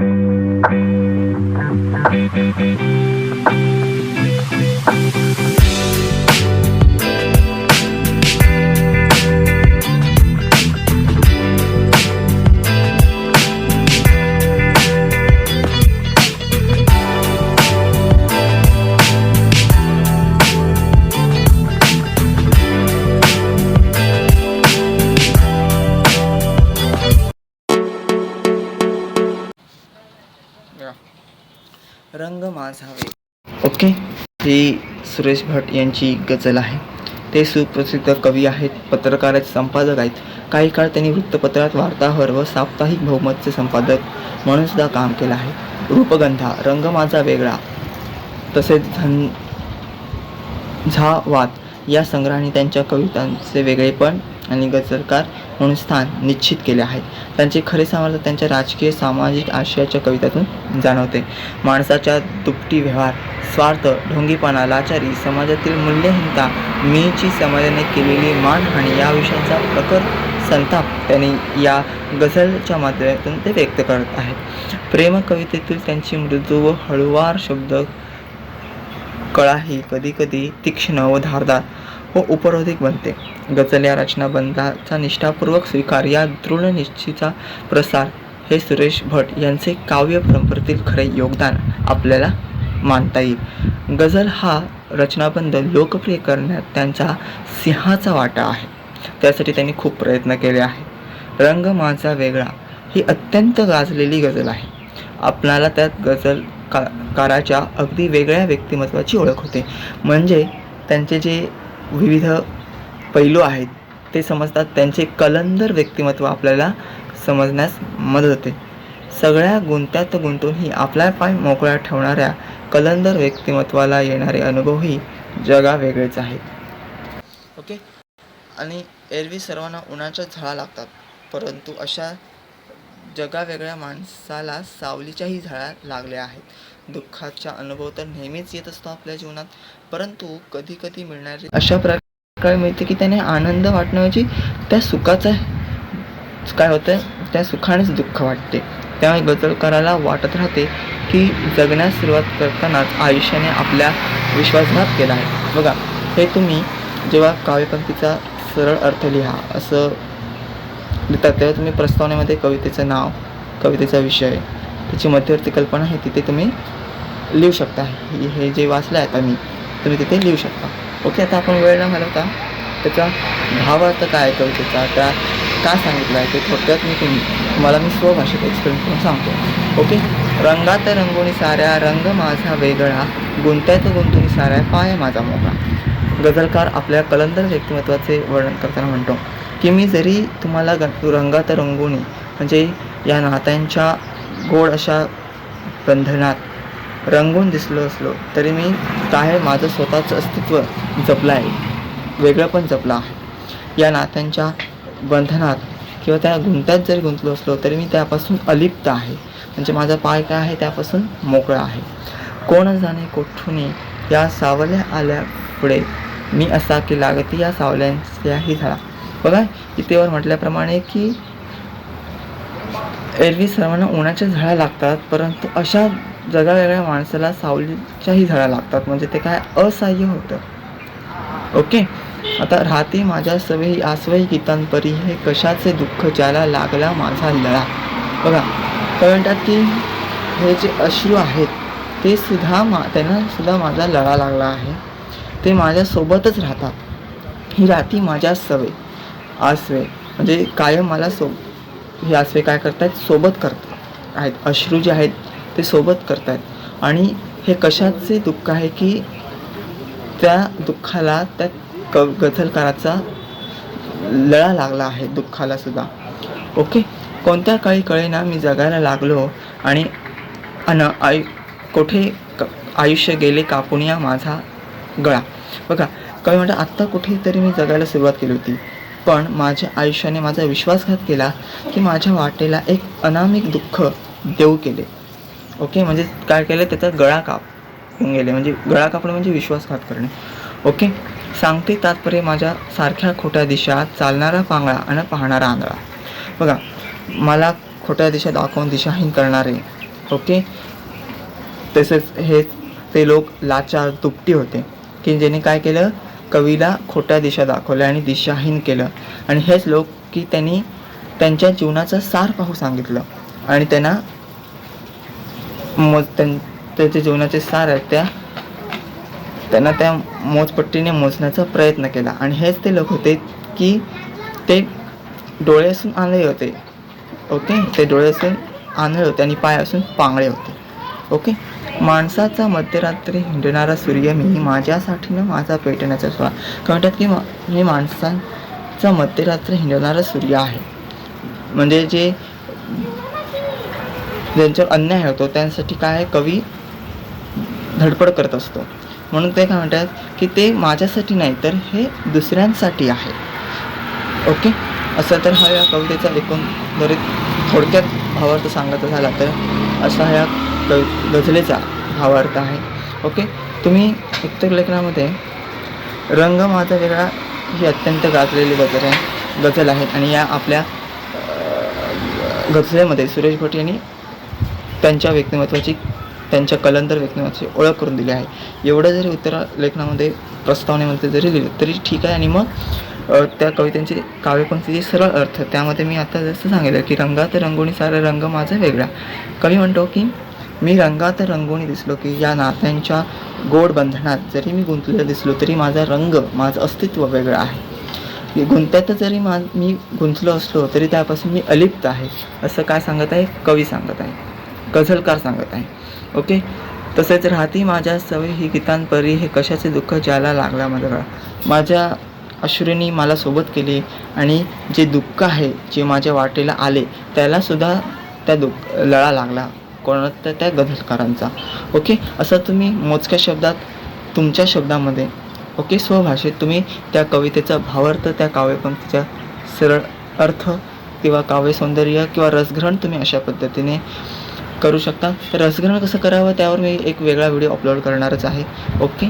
Thank you. रंग माझा वेग. ओके. ही सुरेश भट यांची गजल आहे. ते सुप्रसिद्ध कवी आहेत पत्रकार आहेत संपादक आहेत. काही काळ त्यांनी वृत्तपत्रात वार्ताहर व साप्ताहिक बहुमतचे संपादक म्हणून सुद्धा काम केलं आहे. रूपगंधा रंग माझा वेगळा तसेच धन झावात या संग्रहाने त्यांच्या कवितांचे वेगळेपण आणि गझलकार म्हणून स्थान निश्चित केले आहे. त्यांचे खरे सामर्थ्य त्यांच्या राजकीय सामाजिक आशयाच्या कवितातून जाणवते. माणसाच्या दुपटी व्यवहार स्वार्थ ढोंगीपणा लाचारी समाजातील मूल्यहीनता मीची समाजाने केलेली मानहानी या विषयांचा प्रखर संताप त्यांनी या गझलच्या माध्यमातून ते व्यक्त करत आहेत. प्रेम कवितेतील त्यांची मृदू व हळुवार शब्द कळाही कधीकधी तीक्ष्ण व धारदार. व उपरोधिक बनते. गझल या रचनाबंधाचा निष्ठापूर्वक स्वीकार या दृढ निश्चितचा प्रसार हे सुरेश भट यांचे काव्य परंपरेतील खरे योगदान आपल्याला मानता येईल. गझल हा रचनाबंध लोकप्रिय करण्यात त्यांचा सिंहाचा वाटा आहे. त्यासाठी त्यांनी खूप प्रयत्न केले आहेत. रंग माझा वेगळा ही अत्यंत गाजलेली गझल आहे. आपणाला त्यात गझल का काराच्या अगदी वेगळ्या व्यक्तिमत्वाची ओळख होते. म्हणजे त्यांचे जे विविध पैलू आहेत ते समजतात. त्यांचे कलंदर व्यक्तिमत्व आपल्याला समजण्यास मदत होते. सगळ्या गुंत्यात गुंतूनही आपला पाय मोकळा ठेवणाऱ्या कलंदर व्यक्तिमत्वाला येणारे अनुभवही जगा वेगळेच आहेत. ओके? आणि एरवी सर्वांना उन्हाच्या झळा लागतात परंतु अशा जगावेगळ्या माणसाला सावलीच्याही झळा लागल्या आहेत. दुःखाचा अनुभव तर नेहमीच येत असतो आपल्या जीवनात परंतु कधी कधी मिळणारे अशा प्रकारे मिळते की त्याने आनंद वाटण्याऐवजी त्या सुखाचा काय होतं त्या सुखानेच दुःख वाटते. त्यामुळे गजलकाराला वाटत राहते की जगण्यास सुरुवात करतानाच आयुष्याने आपल्या विश्वासघात केला आहे. बघा हे तुम्ही जेव्हा काव्यपंक्तीचा सरळ अर्थ लिहा असं लिहितात तेव्हा तुम्ही प्रस्तावनेमध्ये कवितेचं नाव कवितेचा विषय त्याची मध्यवर्ती कल्पना आहे तिथे तुम्ही लिहू शकता. हे जे वाचलं आहे आता मी तुम्ही तिथे लिहू शकता. ओके आता आपण वेळ न घालवता त्याचा भावार्थ काय करू त्याचा त्या का सांगितलं आहे ते थोडक्यात मी तुम्हाला मी स्वभाषेत एक्सप्लेन करून सांगतो. ओके? रंगात रंगोणी साऱ्या रंग माझा वेगळा गुंत्यात गुंतून साऱ्या पाय माझा मोकळा. गझलकार आपल्या कलंदर व्यक्तिमत्वाचे वर्णन करताना म्हणतो की मी जरी तुम्हाला ग रंगात रंगोणी म्हणजे या नात्यांच्या गोड अशा बंधनात रंगून दिसलो असलो तरी मी काय माझं स्वतःचं अस्तित्व जपलं आहे वेगळं पण जपलं आहे. या नात्यांच्या बंधनात किंवा त्या गुंत्यात जरी गुंतलो असलो तरी मी त्यापासून अलिप्त आहे. म्हणजे माझा पाय काय आहे त्यापासून मोकळा आहे. कोण जाणे कोठून या सावल्या आल्या पुढे मी असा की लागती या सावल्यांच्याही झाला बघा इथेवर म्हटल्याप्रमाणे की एरवी सर्वांना उन्हाच्या झळा लागतात परंतु अशा जगावेगळ्या माणसाला सावलीच्याही झळा लागतात म्हणजे ते काय असहाय्य होतं. ओके? आता राहते माझ्या सवयी आसवयी गीतांपरी हे कशाचे दुःख ज्याला लागला माझा लळा. बघा काय म्हणतात की हे जे अश्रू आहेत ते सुद्धा मा त्यांना सुद्धा माझा लळा लागला आहे. ते माझ्यासोबतच राहतात. ही राहती माझ्या सवय आसवे म्हणजे कायम मला सो हे आसवे काय करतायत? सोबत करतात आहेत. अश्रू जे आहेत ते सोबत करतायत. आणि हे कशाचे दुःख आहे की त्या दुःखाला त्या क गझलकाराचा लळा लागला आहे दुःखाला सुद्धा. ओके? कोणत्या काळी कळेना मी जगायला लागलो आणि अन आयु कुठे क आयुष्य गेले कापून या माझा गळा. बघा कवी म्हणतात आत्ता कुठेतरी मी जगायला सुरुवात केली होती. पण माझ्या आयुष्याने माझा विश्वासघात केला की माझ्या वाटेला एक अनामिक दुःख देऊ केले. ओके म्हणजे काय केलं? त्याचा गळा कापून गेले. म्हणजे गळा कापणं म्हणजे विश्वासघात करणे. ओके सांगते तात्पर्य माझ्या सारख्या खोट्या दिशा चालणारा पांगळा आणि पाहणारा आंधळा. बघा मला खोट्या दिशा दाखवून दिशाहीन करणारे ओके तसेच हे ते लोक लाचार दुपटी होते. की ज्याने काय केलं? कवीला खोट्या दिशा दाखवल्या आणि दिशाहीन केलं. आणि हेच लोक की त्यांनी त्यांच्या जीवनाचं सार पाहू सांगितलं. आणि त्यांना मोज त्यां त्याच्या जीवनाचे सार आहेत त्या त्यांना त्या मोजपट्टीने मोजण्याचा प्रयत्न केला. आणि हेच ते लोक होते की ते डोळे असून आंधळे होते. ओके? ते डोळे असून आंधळे होते आणि पाय असून पांगळे होते. ओके? माणसाचा मध्यरात्री हिंडणारा सूर्य मी माझ्यासाठी न माझा पेटण्याचा स्वा. काय म्हणतात की मा- मी माणसांचा मध्यरात्री हिंडणारा सूर्य आहे. म्हणजे जे ज्यांच्यावर अन्याय होतो त्यांसाठी काय आहे, कवी धडपड करत असतो. म्हणून ते काय म्हणतात की ते माझ्यासाठी नाही तर हे दुसऱ्यांसाठी आहे. ओके? असं तर हा या कवितेचा एकंदरीत थोडक्यात भावार्थ सांगायचा झाला तर असा ह्या कवि गझलेचा अर्थ आहे. ओके तुम्ही उत्तर लेखनामध्ये रंग माझा वेगळा ही अत्यंत गाजलेली गजल आहे गझल आहे आणि या आपल्या अं, गझलेमध्ये सुरेश भट यांनी त्यांच्या व्यक्तिमत्वाची त्यांच्या कलंदर व्यक्तिमत्वाची ओळख करून दिली आहे. एवढं जरी उत्तर लेखनामध्ये प्रस्तावनेमध्ये जरी लिहिलं तरी ठीक आहे. आणि मग त्या कवितांची काव्यपंक्तीची सरळ अर्थ. त्यामध्ये मी आता जसं सांगितलं की रंगात रंगोणी सारा रंग माझा वेगळा. कवी म्हणतो की मी रंगात रंगोणी दिसलो की या नात्यांच्या गोड बंधनात जरी मी गुंतलेलं दिसलो तरी माझा रंग माझं अस्तित्व वेगळं आहे. गुंत्यात जरी मा मी गुंतलो असलो तरी त्यापासून मी अलिप्त आहे. असं काय सांगत आहे? कवी सांगत आहे. गझलकार सांगत आहे. ओके? तसेच राहती माझ्या सवय ही गीतांपरी हे कशाचे दुःख ज्याला लागला माझा माझ्या अश्रूंनी मला सोबत केली आणि जे दुःख आहे जे माझ्या वाटेला आले त्यालासुद्धा त्या दुःख लळा लागला. कोणत्या त्या, त्या गझलकारांचा ओके असं तुम्ही मोजक्या शब्दात तुमच्या शब्दामध्ये ओके स्वभाषेत तुम्ही त्या कवितेचा भावार्थ त्या काव्यपंक्तीचा सरळ अर्थ किंवा काव्यसौंदर्य किंवा रसग्रहण तुम्ही अशा पद्धतीने करू शकता. तर रसग्रहण कसं करावं? त्यावर मी एक वेगळा व्हिडिओ अपलोड करणारच आहे. ओके